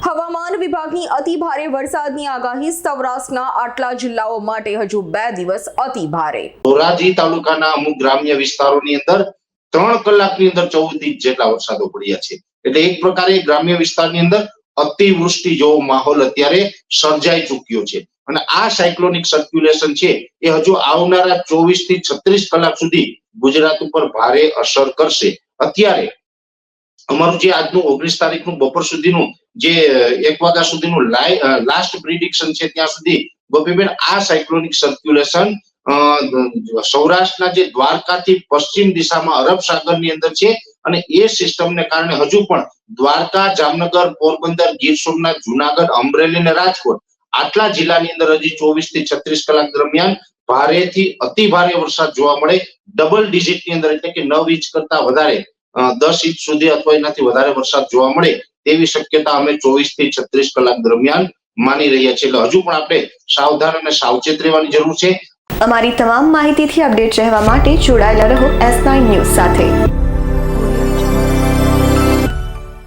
હવામાન વિભાગની અતિ ભારે વરસાદની આગાહી સૌરાષ્ટ્રના આટલા જિલ્લાઓ માટે હજુ બે દિવસ અતિ ભારે. ધોરાજી તાલુકાના અમુક ગ્રામ્ય વિસ્તારોની અંદર ત્રણ કલાકની અંદર ચૌદ ઇંચ જેટલા વરસાદો પડ્યા છે. એટલે એક પ્રકારે ગ્રામ્ય વિસ્તારની અંદર અતિવૃષ્ટિ જેવો માહોલ અત્યારે સર્જાઈ ચૂક્યો છે. અને આ સાયક્લોનિક સર્ક્યુલેશન છે એ હજુ આવનારા ચોવીસથી છત્રીસ કલાક સુધી ગુજરાત ઉપર ભારે અસર કરશે. અત્યારે અમારું જે આજનું ઓગણીસ તારીખનું બપોર સુધીનું જે એક વાગ્યા સુધીનું લાસ્ટ પ્રિડિક્શન છે ત્યાં સુધી ગોપીબેન આ સાયક્લોનિક સર્ક્યુલેશન સૌરાષ્ટ્રના જે દ્વારકાથી પશ્ચિમ દિશામાં અરબ સાગરની અંદર છે અને એ સિસ્ટમને કારણે હજુ પણ દ્વારકા, જામનગર, પોરબંદર, ગીર સોમનાથ, જુનાગઢ, અમરેલી અને રાજકોટ આટલા જિલ્લાની અંદર હજી ચોવીસથી છત્રીસ કલાક દરમિયાન ભારેથી અતિ ભારે વરસાદ જોવા મળે. ડબલ ડિજિટની અંદર એટલે કે નવ ઇંચ કરતા વધારે દસ ઇંચ સુધી અથવા એનાથી વધારે વરસાદ જોવા મળે તેવી શક્યતા અમે ચોવીસથી છત્રીસ કલાક દરમિયાન માની રહ્યા છીએ. એટલે હજુ પણ આપણે સાવધાન અને સાવચેત રહેવાની જરૂર છે. અમારી તમામ માહિતીથી અપડેટ રહેવા માટે જોડાયેલા રહો એસ નાઇન ન્યૂઝ સાથે.